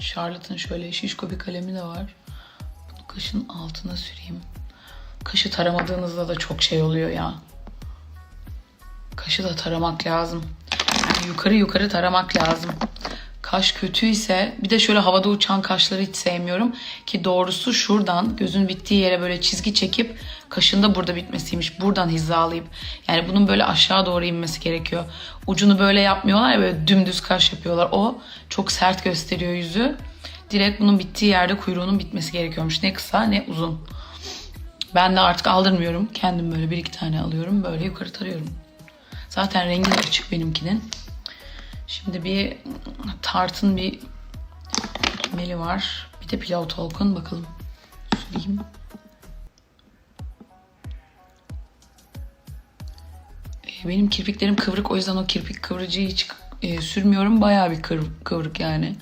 Charlotte'ın şöyle şişko bir kalemi de var. Bunu kaşın altına süreyim. Kaşı taramadığınızda da çok şey oluyor ya. Kaşı da taramak lazım. Yani yukarı yukarı taramak lazım. Kaş kötüyse bir de şöyle havada uçan kaşları hiç sevmiyorum. Ki doğrusu şuradan gözün bittiği yere böyle çizgi çekip kaşın da burada bitmesiymiş. Buradan hizalayıp yani bunun böyle aşağı doğru inmesi gerekiyor. Ucunu böyle yapmıyorlar ya böyle dümdüz kaş yapıyorlar. O çok sert gösteriyor yüzü. Direkt bunun bittiği yerde kuyruğunun bitmesi gerekiyormuş. Ne kısa ne uzun. Ben de artık aldırmıyorum. Kendim böyle bir iki tane alıyorum. Böyle yukarı tarıyorum. Zaten rengi de açık benimkinin. Şimdi bir tartın bir meli var. Bir de pilav talk'un bakalım. Süreyim. Ee, Benim kirpiklerim kıvrık o yüzden o kirpik kıvırıcıyı hiç e, sürmüyorum. Bayağı bir kıv- kıvrık yani.